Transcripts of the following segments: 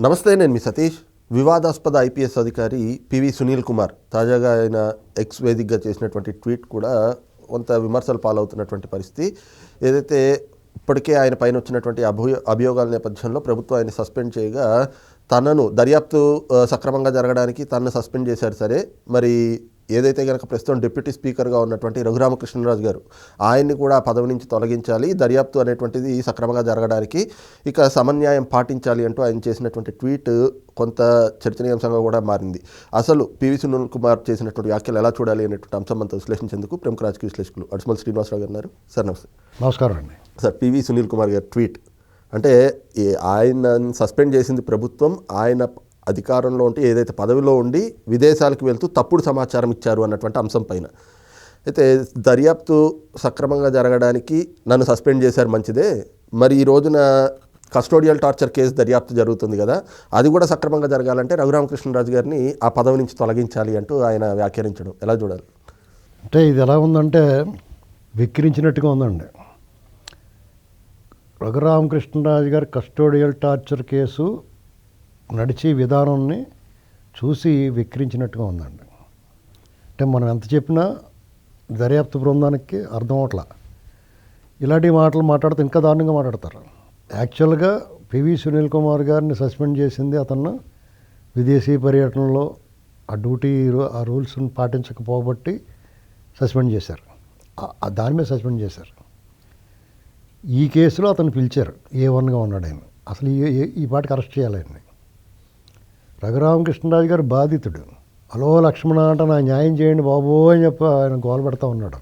నమస్తే నేను మీ సతీష్. వివాదాస్పద ఐపీఎస్ అధికారి పివి సునీల్ కుమార్. తాజాగా ఆయన ఎక్స్ వేదికగా చేసినటువంటి ట్వీట్ కూడా కొంత విమర్శలు పాలవుతున్నటువంటి పరిస్థితి. ఏదైతే ఇప్పటికే ఆయన పైన వచ్చినటువంటి అభి అభియోగాల నేపథ్యంలో ప్రభుత్వం ఆయన సస్పెండ్ చేయగా తనను దర్యాప్తు సక్రమంగా జరగడానికి తనను సస్పెండ్ చేశారు. సరే మరి ఏదైతే కనుక ప్రస్తుతం డిప్యూటీ స్పీకర్గా ఉన్నటువంటి రఘురామకృష్ణరాజు గారు ఆయన్ని కూడా పదవి నుంచి తొలగించాలి. దర్యాప్తు అనేటువంటిది సక్రమంగా జరగడానికి ఇక సమన్యాయం పాటించాలి అంటూ ఆయన చేసినటువంటి ట్వీట్ కొంత చర్చనీయాంశంగా కూడా మారింది. అసలు పివి సునీల్ కుమార్ చేసినటువంటి వ్యాఖ్యలు ఎలా చూడాలి అనేటువంటి అంశం మనతో విశ్లేషించేందుకు ప్రముఖ రాజకీయ విశ్లేషకులు అడిసిమల్ శ్రీనివాసరావు గారు సార్ నమస్తే. నమస్కారం అండి. సార్ పివి సునీల్ కుమార్ గారి ట్వీట్ అంటే ఆయన సస్పెండ్ చేసింది ప్రభుత్వం ఆయన అధికారంలో ఉంటే ఏదైతే పదవిలో ఉండి విదేశాలకు వెళ్తూ తప్పుడు సమాచారం ఇచ్చారు అన్నటువంటి అంశం పైన. అయితే దర్యాప్తు సక్రమంగా జరగడానికి నన్ను సస్పెండ్ చేశారు మంచిదే. మరి ఈ రోజున కస్టోడియల్ టార్చర్ కేసు దర్యాప్తు జరుగుతుంది కదా అది కూడా సక్రమంగా జరగాలంటే రఘురామకృష్ణరాజు గారిని ఆ పదవి నుంచి తొలగించాలి అంటూ ఆయన వ్యాఖ్యానించడం. ఎలా చూడాలి? అంటే ఇది ఎలా ఉందంటే విక్రించినట్టుగా ఉందండి. రఘురామకృష్ణరాజు గారి కస్టోడియల్ టార్చర్ కేసు నడిచే విధానాన్ని చూసి విక్రించినట్టుగా ఉందండి. అంటే మనం ఎంత చెప్పినా దర్యాప్తు బృందానికి అర్థం అవట్లా. ఇలాంటి మాటలు మాట్లాడితే ఇంకా దారుణంగా మాట్లాడతారు. యాక్చువల్గా పివి సునీల్ కుమార్ గారిని సస్పెండ్ చేసింది అతను విదేశీ పర్యటనలో ఆ డ్యూటీ రూ- ఆ రూల్స్ని పాటించకపోబట్టి సస్పెండ్ చేశారు. ఆ- దాని మీద సస్పెండ్ చేశారు. ఈ కేసులో అతను పిలిచారు. ఏ వన్గా ఉన్నాడు ఆయన. అసలు ఈ ఈ- ఈ పాటికి అరెస్ట్ చేయాలి ఆయన్ని. రఘురామకృష్ణరాజు గారు బాధితుడు. హలో లక్ష్మణ అంట నా న్యాయం చేయండి బాబు అని చెప్పి ఆయన గోల పెడతా ఉన్నాడు.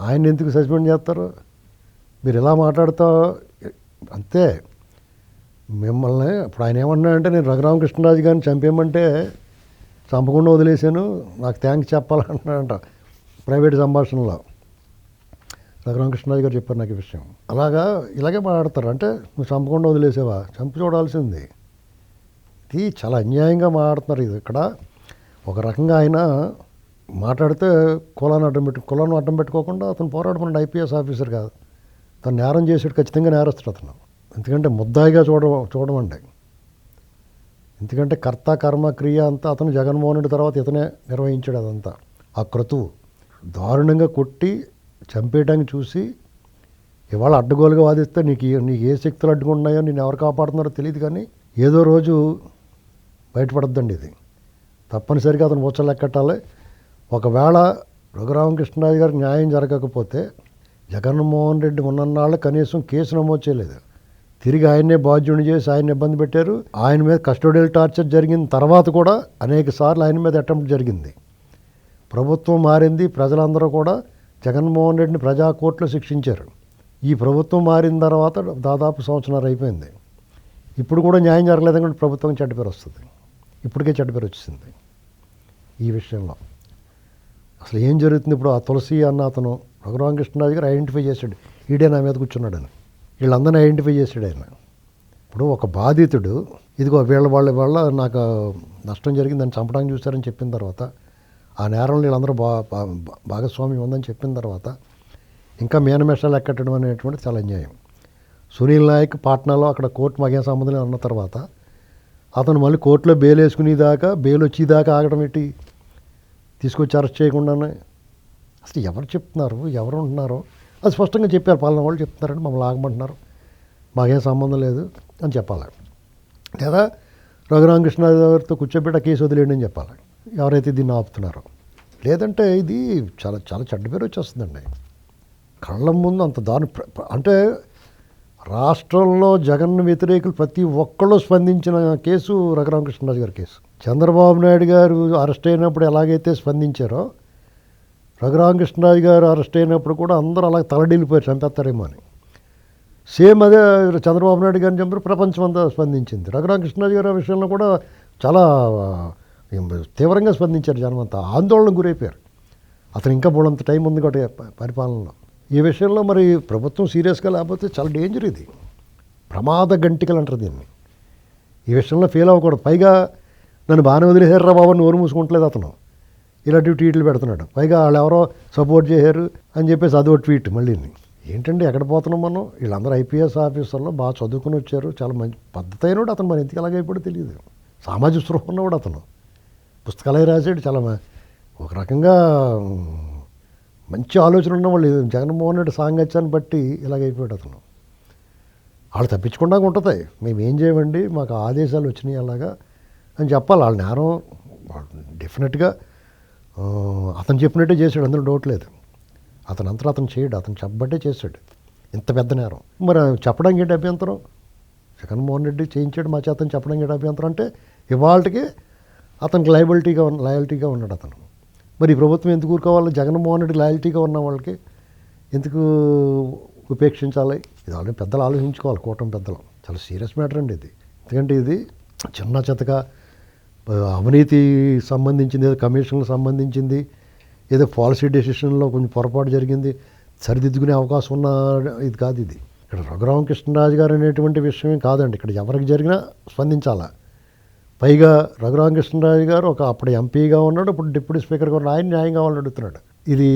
ఆయన ఎందుకు సస్పెండ్ చేస్తారు? మీరు ఇలా మాట్లాడుతా? అంతే. మిమ్మల్ని ఇప్పుడు ఆయన ఏమన్నాడంటే నేను రఘురామకృష్ణరాజు గారిని చంపేయమంటే చంపకుండా వదిలేశాను నాకు థ్యాంక్స్ చెప్పాలంటున్నాడంట ప్రైవేట్ సంభాషణలో. రఘురామకృష్ణరాజు గారు చెప్పారు నాకు ఈ విషయం. అలాగా ఇలాగే మాట్లాడతారు. అంటే నువ్వు చంపకుండా వదిలేసావా? చంపి చూడాల్సింది. ఇది చాలా అన్యాయంగా మాట్లాడుతున్నారు. ఇది ఇక్కడ ఒక రకంగా ఆయన మాట్లాడితే కులాన్ని అడ్డం పెట్టు కులాన్ని అడ్డం పెట్టుకోకుండా అతను పోరాడమన్నాడు ఐపీఎస్ ఆఫీసర్ కాదు. తను నేరం చేసాడు ఖచ్చితంగా నేరస్తాడు అతను. ఎందుకంటే ముద్దాయిగా చూడ చూడమండి. ఎందుకంటే కర్త కర్మ క్రియ అంతా అతను జగన్మోహన్ రెడ్డి తర్వాత ఇతనే నిర్వహించాడు అదంతా. ఆ క్రతువు దారుణంగా కొట్టి చంపేయడానికి చూసి ఇవాళ అడ్డగోలుగా వాదిస్తే నీకు నీకు ఏ శక్తులు అడ్డుకుంటున్నాయో నేను ఎవరు కాపాడుతున్నారో తెలియదు కానీ ఏదో రోజు బయటపడద్దండి ఇది. తప్పనిసరిగా అతను ఉచ్చలెక్కట్టాలి ఒకవేళ రఘురామకృష్ణరాజు గారికి న్యాయం జరగకపోతే జగన్మోహన్ రెడ్డి ఉన్నన్నాళ్ళు కనీసం కేసు నమోదు చేయలేదు. తిరిగి ఆయన్నే బాధ్యుని చేసి ఆయన ఇబ్బంది పెట్టారు. ఆయన మీద కస్టోడియల్ టార్చర్ జరిగిన తర్వాత కూడా అనేక సార్లు ఆయన మీద అటెంప్ట్ జరిగింది. ప్రభుత్వం మారింది. ప్రజలందరూ కూడా జగన్మోహన్ రెడ్డిని ప్రజా కోర్టులో శిక్షించారు. ఈ ప్రభుత్వం మారిన తర్వాత దాదాపు సంవత్సరాలు అయిపోయింది. ఇప్పుడు కూడా న్యాయం జరగలేదని ప్రభుత్వం చెడ్డ పేరు వస్తుంది. ఇప్పటికే చెడ్డ పేరు వచ్చింది ఈ విషయంలో. అసలు ఏం జరుగుతుంది ఇప్పుడు ఆ తులసి అన్న అతను రఘురామకృష్ణరాజు గారు ఐడెంటిఫై చేశాడు. ఈడే నా మీద కూర్చున్నాడని. వీళ్ళందరినీ ఐడెంటిఫై చేశాడు ఆయన. ఇప్పుడు ఒక బాధితుడు ఇదిగో వీళ్ళ వాళ్ళ వల్ల నాకు నష్టం జరిగింది దాన్ని చంపడానికి చూశారని చెప్పిన తర్వాత ఆ నేరంలో వీళ్ళందరూ బా బా- భాగస్వామ్యం ఉందని చెప్పిన తర్వాత ఇంకా మేనమేషాలు ఎక్కట్టడం అనేటువంటి చాలా అన్యాయం. సునీల్ నాయక్ పాట్నాలో అక్కడ కోర్టు మాకేం సంబంధం అన్న తర్వాత అతను మళ్ళీ కోర్టులో బెయిల్ వేసుకునేదాకా బెయిల్ వచ్చేదాకా ఆగడం ఏంటి? తీసుకొచ్చి అరెస్ట్ చేయకుండానే అసలు ఎవరు చెప్తున్నారు? ఎవరు ఉంటున్నారు? అది స్పష్టంగా చెప్పారు. పాలన వాళ్ళు చెప్తున్నారండి మమ్మల్ని ఆగమంటున్నారు. మాకేం సంబంధం లేదు అని చెప్పాలి. లేదా రఘురామకృష్ణరాజుతో కూర్చోబెట్టి ఆ కేసు వదిలేయండి అని చెప్పాలి. ఎవరైతే దీన్ని ఆపుతున్నారో. లేదంటే ఇది చాలా చాలా చెడ్డ పేరు వచ్చేస్తుందండి. కళ్ళ ముందు అంత దాని అంటే రాష్ట్రంలో జగన్ వ్యతిరేకులు ప్రతి ఒక్కళ్ళు స్పందించిన కేసు రఘురామకృష్ణరాజు గారి కేసు. చంద్రబాబు నాయుడు గారు అరెస్ట్ అయినప్పుడు ఎలాగైతే స్పందించారో రఘురామకృష్ణరాజు గారు అరెస్ట్ అయినప్పుడు కూడా అందరూ అలా తలడిల్లిపోయి చంపేస్తారేమో అని. సేమ్ అదే చంద్రబాబు నాయుడు గారిని చంపారు ప్రపంచం అంతా స్పందించింది. రఘురామకృష్ణరాజు గారి విషయంలో కూడా చాలా తీవ్రంగా స్పందించారు జనమంతా ఆందోళన ఆందోళనకు గురైపోయారు. అతను ఇంకా బోడంత టైం ఉంది కాబట్టి పరిపాలనలో. ఈ విషయంలో మరి ప్రభుత్వం సీరియస్గా లేకపోతే చాలా డేంజర్ ఇది. ప్రమాద గంటికలు అంటారు దీన్ని. ఈ విషయంలో ఫెయిల్ అవ్వకూడదు. పైగా నన్ను బాగానే వదిలేశారు బాబు నోరు మూసుకుంటలేదు అతను. ఇలాంటి ట్వీట్లు పెడుతున్నాడు. పైగా వాళ్ళు ఎవరో సపోర్ట్ చేశారు అని చెప్పేసి అదో ట్వీట్ మళ్ళీ ఏంటండి ఎక్కడ పోతున్నాం మనం? వీళ్ళందరూ ఐపీఎస్ ఆఫీసర్లో బాగా చదువుకుని వచ్చారు. చాలా మంచి పద్ధతి అయినవాడు అతను మన ఎందుకు అలాగైపోయాడు తెలియదు. సామాజిక స్పృహ ఉన్నవాడు అతను. పుస్తకాలే రాసాడు చాలా మ- ఒక రకంగా మంచి ఆలోచన ఉన్నవాళ్ళు జగన్మోహన్ రెడ్డి సాంగత్యాన్ని బట్టి ఇలాగైపోయాడు అతను. వాళ్ళు తప్పించకుండా ఉంటుంది. మేము ఏం చేయమండి? మాకు ఆదేశాలు వచ్చినాయి అలాగా అని చెప్పాలి. వాళ్ళ నేరం డెఫినెట్గా అతను చెప్పినట్టే చేశాడు. అందులో డౌట్ లేదు. అతను అంతా అతను చేయడు. అతను చెప్పబట్టే చేశాడు. ఇంత పెద్ద నేరం. మరి చెప్పడానికి ఏంటి అభ్యంతరం? జగన్మోహన్ రెడ్డి చేయించాడు మా చేతను చెప్పడానికి ఏంటి అభ్యంతరం? అంటే ఇవాళకి అతనికి లయబిలిటీగా ఉన్న లాయల్టీగా ఉన్నాడు అతను. మరి ప్రభుత్వం ఎందుకు ఊరుకోవాలి? జగన్మోహన్ రెడ్డి లాయల్టీగా ఉన్న వాళ్ళకి ఎందుకు ఉపేక్షించాలి? ఇది ఆల్రెడీ పెద్దలు ఆలోచించుకోవాలి కూటమి పెద్దలు. చాలా సీరియస్ మ్యాటర్ అండి ఇది. ఎందుకంటే ఇది చిన్న చితక అవినీతి సంబంధించింది ఏదో కమిషన్లకు సంబంధించింది ఏదో పాలసీ డెసిషన్లో కొంచెం పొరపాటు జరిగింది సరిదిద్దుకునే అవకాశం ఉన్న ఇది కాదు ఇది. ఇక్కడ రఘురామకృష్ణరాజు గారు అనేటువంటి విషయమే కాదండి. ఇక్కడ ఎవరికి జరిగినా స్పందించాలా? పైగా రఘురామకృష్ణరాజు గారు ఒక అప్పుడు ఎంపీగా ఉన్నాడు ఇప్పుడు డిప్యూటీ స్పీకర్గా ఉన్న ఆయన న్యాయం కావాలని అడుగుతున్నాడు ఇది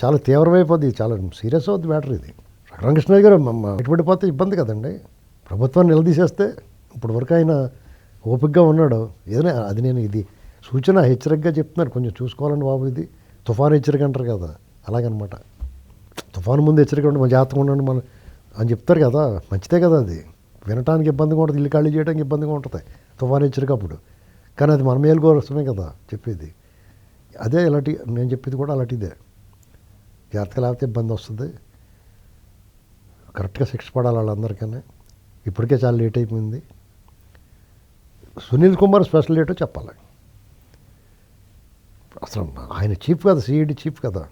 చాలా తీవ్రమైపోద్ది చాలా సీరియస్ అవుద్ది మ్యాటర్ ఇది. రఘురామకృష్ణరాజు గారు ఎటుపడిపోతే ఇబ్బంది కదండి? ప్రభుత్వాన్ని నిలదీసేస్తే ఇప్పుడు వరకు ఆయన ఓపికగా ఉన్నాడు. ఏదైనా అది నేను ఇది సూచన హెచ్చరికగా చెప్తున్నాను కొంచెం చూసుకోవాలని బాబు ఇది. తుఫాను హెచ్చరిక అంటారు కదా అలాగనమాట. తుఫాను ముందు హెచ్చరిక ఉండి మన జాగ్రత్తగా ఉండండి మనం అని చెప్తారు కదా మంచిదే కదా అది. వినటానికి ఇబ్బందిగా ఉంటుంది ఇల్లు ఖాళీ చేయడానికి ఇబ్బందిగా ఉంటుంది. తుఫాను హెచ్చరిక కానీ అది మన మేలు కోసమే కదా చెప్పేది. అదే ఇలాంటి నేను చెప్పేది కూడా అలాంటిదే. జాగ్రత్తగా లేకపోతే ఇబ్బంది వస్తుంది. కరెక్ట్గా శిక్ష పడాలి వాళ్ళందరికీ ఇప్పటికే చాలా లేట్ అయిపోయింది. సునీల్ కుమార్ స్పెషల్ ఏటో చెప్పాలి. అసలు ఆయన చీఫ్ కదా సిఐడి చీఫ్ కదా.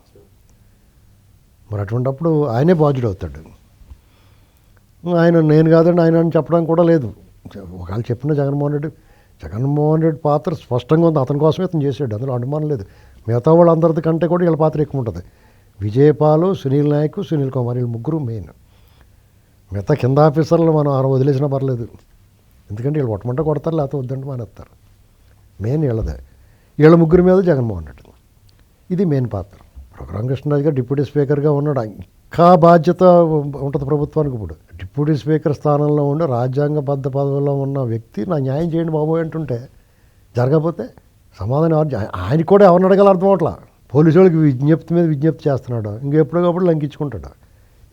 మరి అటువంటిప్పుడు ఆయనే బాధ్యుడు అవుతాడు ఆయన నేను కాదండి ఆయన అని చెప్పడానికి కూడా లేదు. ఒకవేళ చెప్పిన జగన్మోహన్ రెడ్డి జగన్మోహన్ రెడ్డి పాత్ర స్పష్టంగా ఉంది. అతని కోసమే అతను చేసాడు అందులో అనుమానం లేదు. మిగతా వాళ్ళందరిది కంటే కూడా వీళ్ళ పాత్ర ఎక్కువ ఉంటుంది. విజయపాలు సునీల్ నాయక్ సునీల్ కుమార్ వీళ్ళు ముగ్గురు మెయిన్. మిగతా కింద ఆఫీసర్లు మనం ఆరు వదిలేసినా పర్లేదు. ఎందుకంటే వీళ్ళు కొట్టమంటే కొడతారు లేకపోతే వద్దంటే మానేస్తారు. మెయిన్ వీళ్ళదే. వీళ్ళ ముగ్గురు మీద జగన్మోహన్ రెడ్డి. ఇది మెయిన్ పాత్ర. రఘురామకృష్ణరాజు గారు డిప్యూటీ స్పీకర్గా ఉన్నాడు. ఇంకా బాధ్యత ఉంటుంది ప్రభుత్వానికి ఇప్పుడు. డిప్యూటీ స్పీకర్ స్థానంలో ఉండి రాజ్యాంగబద్ధ పదవిలో ఉన్న వ్యక్తి నా న్యాయం చేయండి బాబోయ్ అంటుంటే జరగకపోతే సమాధానం ఎవరు ఆయన కూడా ఎవరిని అడగాలి అర్థం అవట్లా? పోలీసు వాళ్ళకి విజ్ఞప్తి మీద విజ్ఞప్తి చేస్తున్నాడు? ఇంకెప్పుడోకప్పుడు లంకించుకుంటాడు?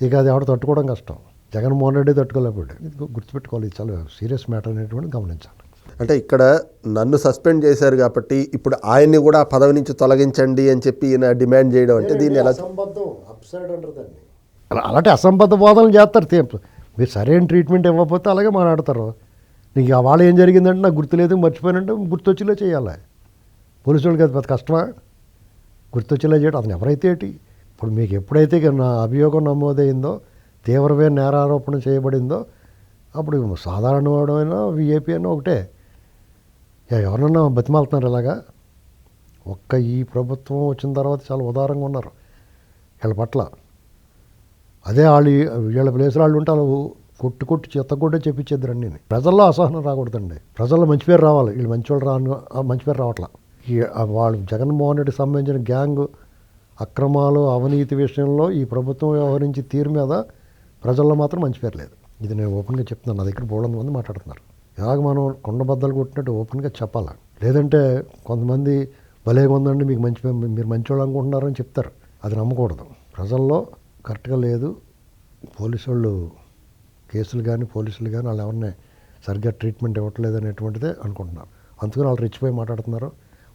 ఇక అది ఎవడ తట్టుకోవడం కష్టం. జగన్మోహన్ రెడ్డి తట్టుకోలేకపోయాడు. ఇది గుర్తుపెట్టుకోవాలి. చాలా సీరియస్ మ్యాటర్ అనేటువంటి గమనించాలి. అంటే ఇక్కడ నన్ను సస్పెండ్ చేశారు కాబట్టి ఇప్పుడు ఆయన్ని కూడా పదవి నుంచి తొలగించండి అని చెప్పి ఈయన డిమాండ్ చేయడం అంటే దీన్ని ఎలా అలా- అలాంటి అసంబద్ధ బోధనలు చేస్తారు మీరు సరైన ట్రీట్మెంట్ ఇవ్వకపోతే అలాగే మాట్లాడతారు. నీకు అవాళ ఏం జరిగిందంటే నాకు గుర్తులేదు మర్చిపోయినంటే గుర్తొచ్చేలా చేయాలి. పోలీసు వాళ్ళకి అది పెద్ద కష్టమా? గుర్తొచ్చేలా చేయడం అతను ఎవరైతే ఏంటి? ఇప్పుడు మీకు ఎప్పుడైతే ఇక నా అభియోగం నమోదైందో తీవ్రమైన నేరారోపణ చేయబడిందో అప్పుడు సాధారణమైన విఏపీ అయినా ఒకటే. ఎవరన్నా బతిమాలుతున్నారు ఇలాగా? ఒక్క ఈ ప్రభుత్వం వచ్చిన తర్వాత చాలా ఉదారంగా ఉన్నారు. వీళ్ళ పట్ల అదే వాళ్ళు వీళ్ళ ప్లేస్లో వాళ్ళు ఉంటే వాళ్ళు కొట్టు కొట్టు చెత్త కొట్టే చెప్పించేద్దరు నేను ప్రజల్లో అసహనం రాకూడదండి. ప్రజల్లో మంచి పేరు రావాలి. వీళ్ళు మంచి వాళ్ళు రాను మంచి పేరు రావట్లా. వాళ్ళు జగన్మోహన్ రెడ్డికి సంబంధించిన గ్యాంగ్ అక్రమాలు అవినీతి విషయంలో ఈ ప్రభుత్వం వ్యవహరించి తీరు మీద ప్రజల్లో మాత్రం మంచి పేరు లేదు. ఇది నేను ఓపెన్గా చెప్తున్నాను. నా దగ్గర బోళ్ళంత మంది మాట్లాడుతున్నారు. ఇలాగ మనం కొండబద్దలు కొట్టినట్టు ఓపెన్గా చెప్పాలా? లేదంటే కొంతమంది భలేగా ఉందండి మీకు మంచి పే- మీరు వాళ్ళు అనుకుంటున్నారని చెప్తారు. అది నమ్మకూడదు. ప్రజల్లో కరెక్ట్గా లేదు. పోలీసు వాళ్ళు కేసులు కానీ పోలీసులు కానీ వాళ్ళు ఎవరిని సరిగ్గా ట్రీట్మెంట్ ఇవ్వట్లేదు అనేటువంటిదే అనుకుంటున్నారు. అందుకని వాళ్ళు రెచ్చిపోయి మాట్లాడుతున్నారు.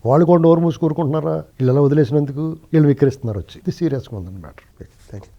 వాళ్ళు కూడా నోరు మూసి కూరుకుంటున్నారా? వీళ్ళు ఎలా వదిలేసినందుకు? వీళ్ళు విక్రిస్తున్నారు వచ్చి. ఇది సీరియస్గా ఉందండి మ్యాటర్. Thank you